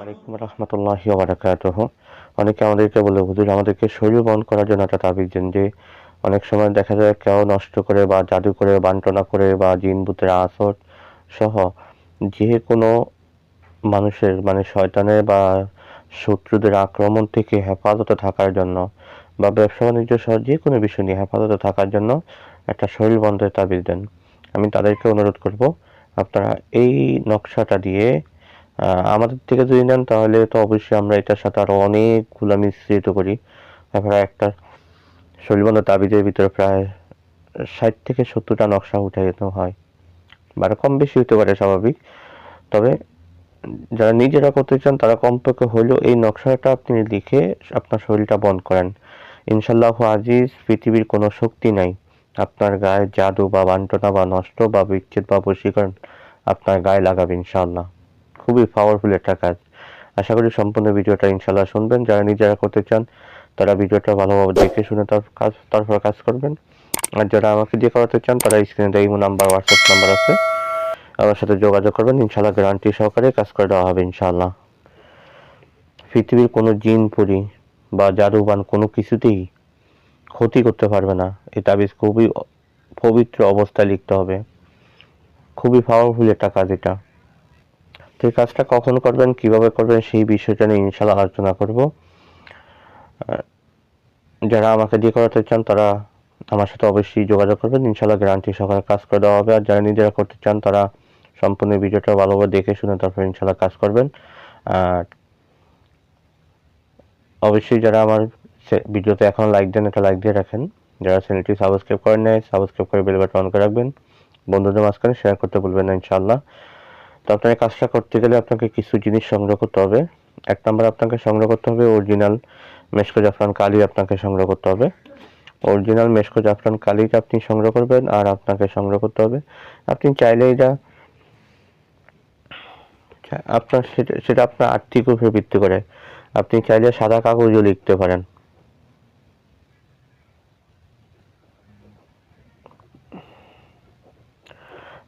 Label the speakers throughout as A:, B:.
A: আলাইকুম রহমতুল্লাহ বারাকাতুহ। অনেকে আমাদেরকে বলে, হুজুর, আমাদেরকে শরীর বন্ধ করার জন্য একটা তাবিজ দেন যে অনেক সময় দেখা যায় কেউ নষ্ট করে বা জাদু করে, বান্টনা করে বা জিন ভূতের আসর সহ যে কোনো মানুষের মানে শয়তানের বা শত্রুদের আক্রমণ থেকে হেফাজতে থাকার জন্য বা ব্যবসা বাণিজ্য সহ যে কোনো বিষয় নিয়ে হেফাজতে থাকার জন্য একটা শরীর বন্ধের তাবিজ দেন। আমি তাদেরকে অনুরোধ করব আপনারা এই নকশাটা দিয়ে আমাদের থেকে যদি নেন তাহলে তো অবশ্যই আমরা এটার সাথে আরও অনেকগুলো মিশ্রিত করি। আপনারা একটা শরীরবন্ধ তাবিজের ভিতরে প্রায় ষাট থেকে সত্তরটা নকশা উঠে যেতে হয়। বা কম বেশি হতে পারে স্বাভাবিক। তবে যারা নিজেরা করতে চান তারা কমপক্ষে হলেও এই নকশাটা আপনি লিখে আপনার শরীরটা বন্ধ করেন। ইনশাল্লাহ আজিজ, পৃথিবীর কোনো শক্তি নাই। আপনার গায়ে জাদু বা বান্টনা বা নষ্ট বা বিচ্ছেদ বা বশীকরণ আপনার গায়ে লাগাবে ইনশাআল্লাহ। খুবই পাওয়ারফুল একটা কাজ। আশা করি সম্পূর্ণ ভিডিওটা ইনশাল্লাহ শুনবেন। যারা নিজেরা করতে চান, তারা ভিডিওটা ভালোভাবে দেখে শুনে তার কাজ, তারপর কাজ করবেন। আর যারা আমাকে দিয়ে করাতে চান, তারা স্ক্রিনে দেয় ইমো নাম্বার হোয়াটসঅ্যাপ নাম্বার আছে। আমার সাথে যোগাযোগ করবেন। ইনশাল্লাহ গ্যারান্টি সহকারে কাজ করে দেওয়া হবে ইনশাআল্লাহ। পৃথিবীর কোনো জিন পরি বা জাদুবান কোনো কিছুতেই ক্ষতি করতে পারবে না। এই তাবিজ খুবই পবিত্র অবস্থায় লিখতে হবে। খুবই পাওয়ারফুল একটা কাজ এটা। তো এই কাজটা কখন করবেন, কীভাবে করবেন, সেই বিষয়টা নিয়ে ইনশাল্লাহ আলোচনা করব। যারা আমাকে দিয়ে করাতে চান, তারা আমার সাথে অবশ্যই যোগাযোগ করবেন। ইনশাল্লাহ গ্যারান্টি সহকারে কাজ করে দেওয়া হবে। আর যারা নিজেরা করতে চান, তারা সম্পূর্ণ ভিডিওটা ভালোভাবে দেখে শুনে তারপর ইনশাল্লাহ কাজ করবেন। আর অবশ্যই যারা আমার ভিডিওতে এখন লাইক দেন, একটা লাইক দিয়ে রাখেন। যারা চ্যানেলটি সাবস্ক্রাইব করেন নাই সাবস্ক্রাইব করে বেল বাটন অন করে রাখবেন। বন্ধুদের মাঝখানে শেয়ার করতে বলবেন না, ইনশাআল্লাহ। তো আপনার কাজটা করতে গেলে আপনাকে কিছু জিনিস সংগ্রহ করতে হবে। এক নম্বর আপনাকে সংগ্রহ করতে হবে অরিজিনাল মেশকো জাফরান কালি আপনাকে সংগ্রহ করতে হবে। অরিজিনাল মেশকো জাফরান কালিটা আপনি সংগ্রহ করবেন আর আপনাকে সংগ্রহ করতে হবে। আপনি চাইলে এটা আপনার সেটা সেটা আপনার আর্থিক উপরে ভিত্তি করে। আপনি চাইলে সাদা কাগজও লিখতে পারেন।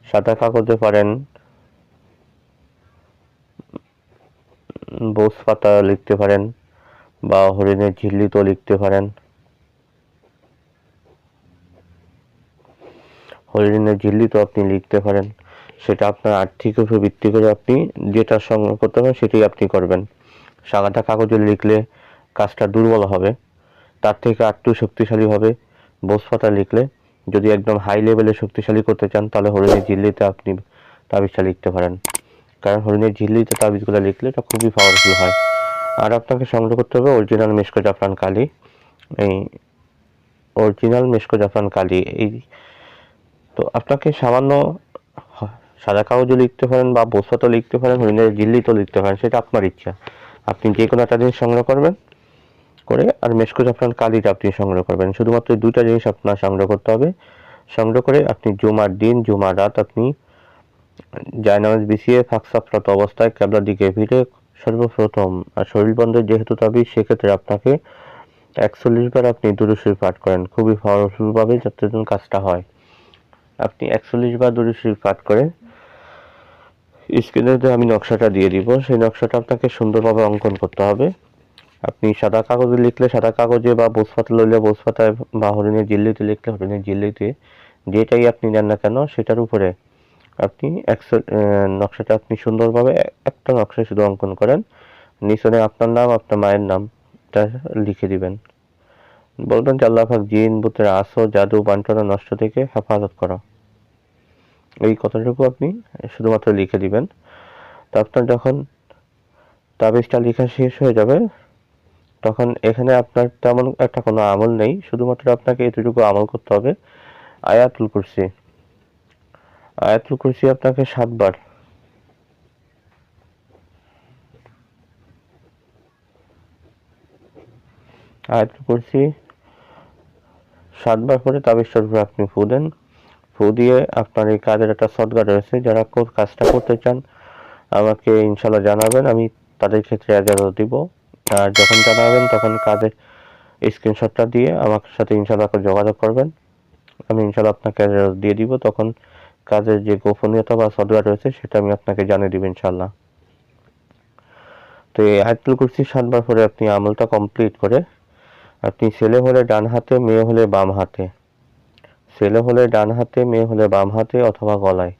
A: সাদা কাগজে পারেন। বোস পাতা লিখতে পারেন বা হরিণের ঝিল্লিতেও লিখতে পারেন। হরিণের ঝিল্লিতেও আপনি লিখতে পারেন। সেটা আপনার আর্থিক উপর ভিত্তি করে আপনি যেটা সংগ্রহ করতে পারেন সেটাই আপনি করবেন। সাদাটা কাগজে লিখলে কাজটা দুর্বল হবে, তার থেকে আরেকটু শক্তিশালী হবে। বোস পাতা লিখলে যদি একদম হাই লেভেলে শক্তিশালী করতে চান, তাহলে হরিণের ঝিল্লিতে আপনি তাবিজটা লিখতে পারেন। কারণ হরিণের ঝিল্লিতে তাবিজগুলো লিখলে এটা খুবই পাওয়ারফুল হয়। আর আপনাকে সংগ্রহ করতে হবে অরিজিনাল মেশকো জাফরান কালি। এই অরিজিনাল মেশকো জাফরান কালি, এই তো আপনাকে সামান্য সাদা কাগজও লিখতে পারেন বা বসাতো লিখতে পারেন, হরিণের ঝিল্লিতেও লিখতে পারেন, সেটা আপনার ইচ্ছা। আপনি যে কোনো একটা জিনিস সংগ্রহ করবেন করে আর মেশকো জাফরান কালিটা আপনি সংগ্রহ করবেন। শুধুমাত্র দুইটা জিনিস আপনার সংগ্রহ করতে হবে। সংগ্রহ করে আপনি জুমার দিন, জুমার রাত আপনি জায়নামাজ বিছিয়ে ফাঁকসাফরত অবস্থায় ক্যাবলার দিকে ফিরে সর্বপ্রথম, আর শরীর বন্ধের যেহেতু তাবি সেক্ষেত্রে আপনাকে একচল্লিশ বার আপনি দুরুশরীফ পাঠ করেন। খুবই পাওয়ারফুল ভাবে যাতে যেন কাজটা হয়। আপনি একচল্লিশ বার দুরুশরীফ পাঠ করে স্ক্রিনে আমি নকশাটা দিয়ে দিব, সেই নকশাটা আপনাকে সুন্দরভাবে অঙ্কন করতে হবে। আপনি সাদা কাগজে লিখলে সাদা কাগজে বা বোসপাতা লইলে বোসপাতায় বা হরিণের জিল্লিতে লিখলে হরিণের জিল্লিতে, যেটাই আপনি নেন না কেন সেটার উপরে আপনি একশো নকশাটা আপনি সুন্দরভাবে একটা নকশা শুধু অঙ্কন করেন, নিচনে আপনার নাম, আপনার মায়ের নামটা লিখে দিবেন। বলবেন যে আল্লাহ জিন, বুতের আসো জাদু বান্টনা নষ্ট থেকে হেফাজত করো। এই কথাটুকু আপনি শুধুমাত্র লিখে দিবেন। তো আপনার যখন তাবিজটা লেখা শেষ হয়ে যাবে তখন এখানে আপনার তেমন একটা কোনো আমল নেই, শুধুমাত্র আপনাকে এতটুকু আমল করতে হবে। আয়াতুল কুরসি। আয়াতুল কুরসি আপনাকে সাতবার। আয়াতুল কুরসি সাতবার করে তাবিজটার উপরে আপনি ফু দেন। ফু দিয়ে আপনার এই কাজের একটা সদগা রয়েছে। যারা কাজটা করতে চান, আমাকে ইনশাল্লাহ জানাবেন, আমি তাদের ক্ষেত্রে এজাজত দিব। আর যখন জানাবেন, তখন কাজের স্ক্রিনশটটা দিয়ে আমার সাথে ইনশাল্লাহ যোগাযোগ করবেন। আমি ইনশাল্লাহ আপনাকে দিয়ে দিব। তখন কাজের যে গোপনীয়তা বা সদুয়া রয়েছে, সেটা আমি আপনাকে জানিয়ে দিব ইনশাল্লাহ তো এই আয়াতুল কুরসি সাতবার পরে আপনি আমলটা কমপ্লিট করে, আপনি ছেলে হলে ডান হাতে, মেয়ে হলে বাম হাতে। ছেলে হলে ডান হাতে, মেয়ে হলে বাম হাতে অথবা গলায়।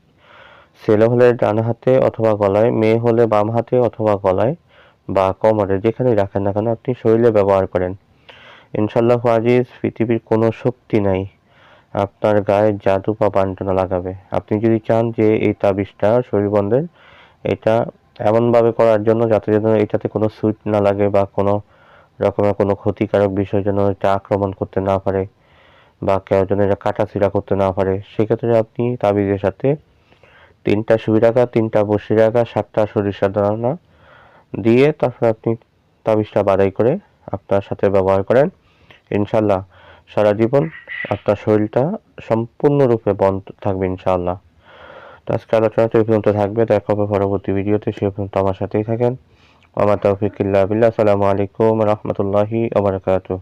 A: ছেলে হলে ডান হাতে অথবা গলায়, মেয়ে হলে বাম হাতে অথবা গলায়। বা কোমরে যেখানেই রাখেন না কেন আপনি শরীরে ব্যবহার করেন। ইনশাল্লাহ আজিজ, পৃথিবীর কোনো শক্তি নাই। আপনার গায়ে জাদু বা বান্টনা লাগাবে। আপনি যদি চান যে এই তাবিজটা শরীর বন্ধের, এটা এমনভাবে করার জন্য যাতে যেন এটাতে কোনো সুইট না লাগে বা কোনো রকমের কোনো ক্ষতিকারক বিষয় যেন এটা আক্রমণ করতে না পারে বা কেউ যেন এটা কাটাছিড়া করতে না পারে, সেক্ষেত্রে আপনি তাবিজের সাথে তিনটা সুই রাখা, তিনটা বসি রাখা, সাতটা সরিষা দানা দিয়ে তারপর আপনি তাবিজটা বাড়াই করে আপনার সাথে ব্যবহার করেন। ইনশাল্লাহ সারা জীবন আপনার শরীরটা সম্পূর্ণরূপে বন্ধ থাকবে ইনশাআল্লাহ। তো আজকে আলোচনাটা এই পর্যন্ত থাকবে। দেখা হবে পরবর্তী ভিডিওতে। সে পর্যন্ত আমার সাথেই থাকেন। আমার তৌফিকিল্লা আসসালামু আলাইকুম রহমতুল্লাহি আবরকাতুহ